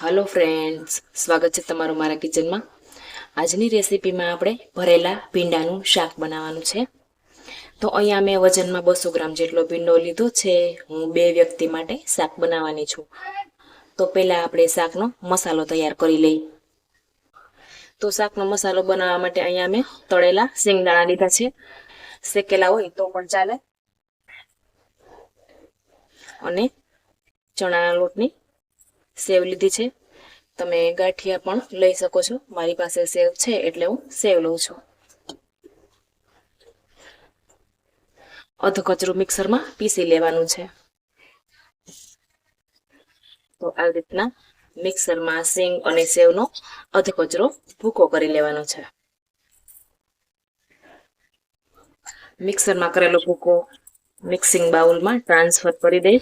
Hello friends સ્વાગત છે તમારું મારા કિચનમાં આજની રેસીપીમાં આપણે ભરેલા ભીંડાનું શાક બનાવવાનું છે. તો અહીંયા મેં વજનમાં બસો ગ્રામ જેટલો ભીંડો લીધો છે. હું બે વ્યક્તિ માટે શાક બનાવવાની છું. તો પહેલાં આપણે શાકનો મસાલો તૈયાર કરી લઈ તો શાકનો મસાલો બનાવવા માટે અહીંયા મેં તળેલા શિંગદાણા લીધા છે. શેકેલા હોય તો પણ ચાલે. અને ચણાના લોટની સેવ લીધી છે. તમે ગાંઠિયા પણ લઈ શકો છો. મારી પાસે સેવ છે એટલે હું સેવ લઉં છું. અધ કચરું મિક્સરમાં પીસી લેવાનું છે. તો આ રીતના મિક્સરમાં સિંગ અને સેવનો અધ કચરો ભૂકો કરી લેવાનો છે. મિક્સરમાં કરેલો ભૂકો મિક્સિંગ બાઉલમાં ટ્રાન્સફર કરી દઈ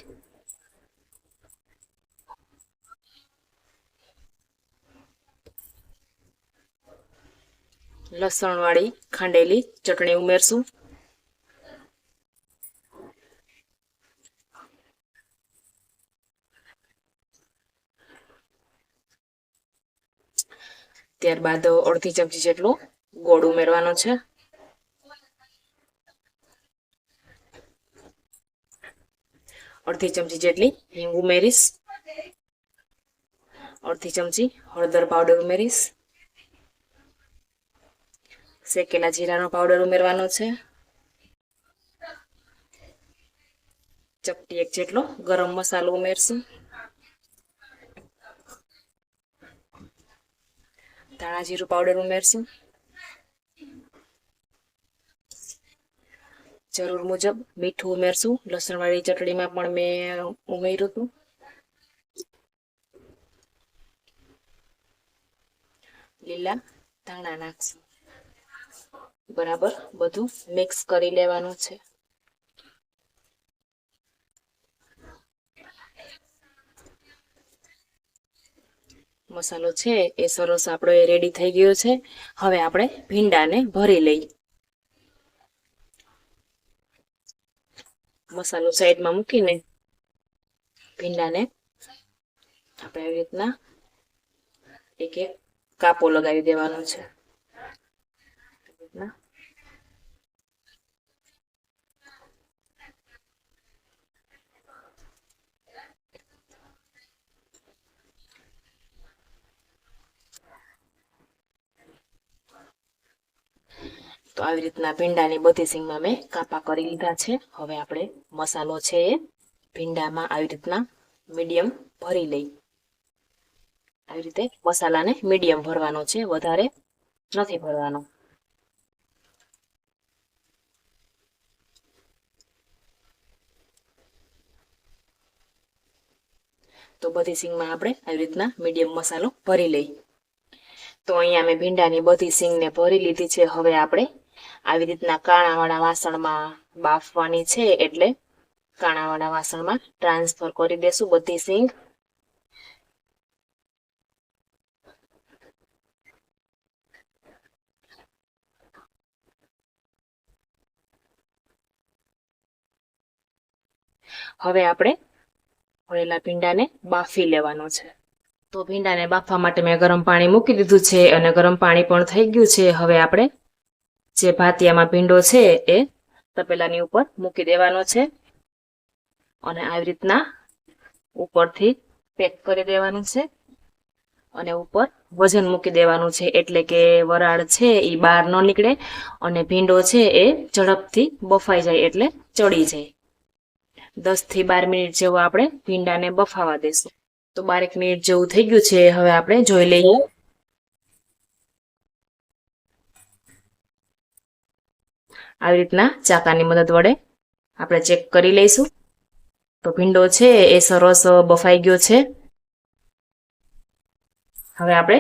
લસણવાળી ખાંડેલી ચટણી ઉમેરશું. ત્યારબાદ અડધી ચમચી જેટલું ગોળ ઉમેરવાનો છે. અડધી ચમચી જેટલી હિંગ ઉમેરીશ. અડધી ચમચી હળદર પાવડર ઉમેરીશ. શેકેલા જીરાનો પાવડર ઉમેરવાનો છે? ચપટી એક જેટલો, ગરમ મસાલો ઉમેરશું. ધાણા જીરું પાવડર ઉમેરશું. જરૂર મુજબ મીઠું ઉમેરશું. લસણવાળી ચટણીમાં પણ મેં ઉમેર્યું હતું. લીલા ધાણા નાખશું. બરાબર? બધું મિક્સ કરી લેવાનું છે. મસાલો છે એ સરસ આપણો એ રેડી થઈ ગયો છે. હવે આપણે ભીંડાને ભરી લઈ. મસાલો સાઈડમાં મૂકીને ભીંડાને આપણે આવી રીતના એક એક કાપો લગાવી દેવાનો છે. રીતના તો આવી રીતના ભીંડાની બધી સિંગમાં મેં કાપા કરી લીધા છે. હવે આપણે મસાલો છે એ ભીંડામાં આવી રીતના મીડિયમ ભરી લઈ. આવી રીતે મસાલાને મીડિયમ ભરવાનો છે. વધારે નથી ભરવાનો. તો બધી સિંગમાં આપણે આવી રીતના મીડિયમ મસાલો ભરી લઈ તો અહીંયા મેં ભીંડાની બધી સિંગને ભરી લીધી છે. હવે આપણે આવી રીતના કાણાવાળા વાસણમાં બાફવાની છે એટલે કાણાવાળા વાસણમાં ટ્રાન્સફર કરી દેશું બધી સિંગ. હવે આપણે ભરેલા ભીંડાને બાફી લેવાનો છે. તો ભીંડાને બાફવા માટે મેં ગરમ પાણી મૂકી દીધું છે અને ગરમ પાણી પણ થઈ ગયું છે. હવે આપણે જે ભાતિયામાં ભીંડો છે એ તપેલાની ઉપર મૂકી દેવાનો છે અને આવી રીતના ઉપરથી પેક કરી દેવાનું છે અને ઉપર વજન મૂકી દેવાનું છે. એટલે કે વરાળ છે એ બહાર ન નીકળે અને ભીંડો છે એ ઝડપથી બફાઈ જાય એટલે ચડી જાય. દસથી બાર મિનિટ જેવું આપણે ભીંડાને બફાવા દેશું. તો બારેક મિનિટ જેવું થઈ ગયું છે હવે આપણે જોઈ લઈએ. આવી રીતના ચાકાની મદદ વડે આપણે ચેક કરી લઈશું. તો ભીંડો છે એ સરસ બફાઈ ગયો છે. હવે આપણે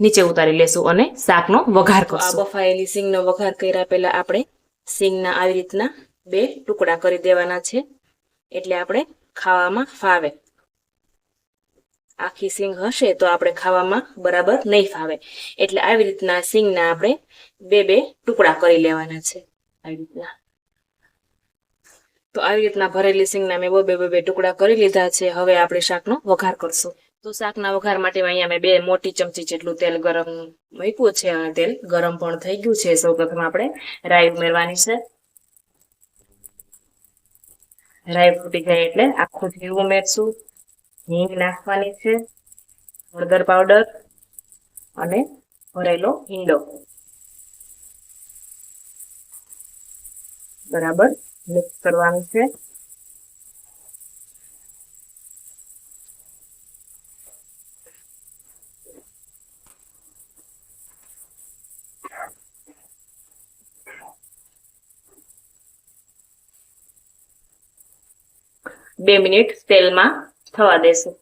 નીચે ઉતારી લેશું અને શાકનો વઘાર કરશું આ બફાયેલી સિંગનો વઘાર કર્યા પહેલા આપણે સિંગના આવી રીતના બે ટુકડા કરી દેવાના છે. એટલે આપણે ખાવામાં ફાવે. આખી સિંગ હશે તો આપણે ખાવામાં બરાબર નહીં ફાવે. એટલે આવી રીતના સિંગના આપણે બે બે ટુકડા કરી લેવાના છે. આવી રીતના. તો આવી રીતના ભરેલી સિંગના મેં બે બે બે ટુકડા કરી લીધા છે. હવે આપણે શાકનો વઘાર કરશું. તો શાકના વઘાર માટે અહીંયા મેં બે મોટી ચમચી જેટલું તેલ ગરમ મૂક્યું છે અને તેલ ગરમ પણ થઈ ગયું છે. સૌ પ્રથમ આપણે રાઈ ઉમેરવાની છે. રાઈ ફૂટી જાય એટલે આખું જીરું ઉમેરશું હિંગ નાખવાની છે, હળદર પાવડર અને ભરેલો ઈંડો બરાબર મિક્સ કરવાનું છે. બે મિનિટ તેલમાં થવા દેશું.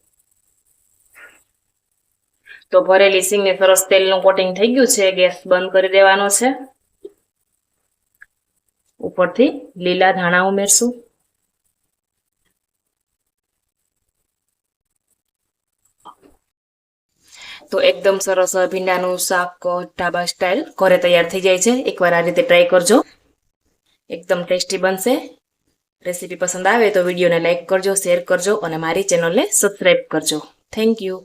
તો ભરેલી સિંગને સરસ તેલનું કોટિંગ થઈ ગયું છે, ગેસ બંધ કરી દેવાનો છે. ઉપરથી લીલા ધાણા ઉમેરશું. તો એકદમ સરસ ભીંડાનું શાક ઢાબા સ્ટાઇલ ઘરે તૈયાર થઈ જાય છે. એકવાર આ રીતે ટ્રાય કરજો. એકદમ ટેસ્ટી બનશે. રેસીપી પસંદ આવે તો વિડીયોને લાઈક કરજો શેર કરજો અને મારી ચેનલને સબસ્ક્રાઈબ કરજો. Thank you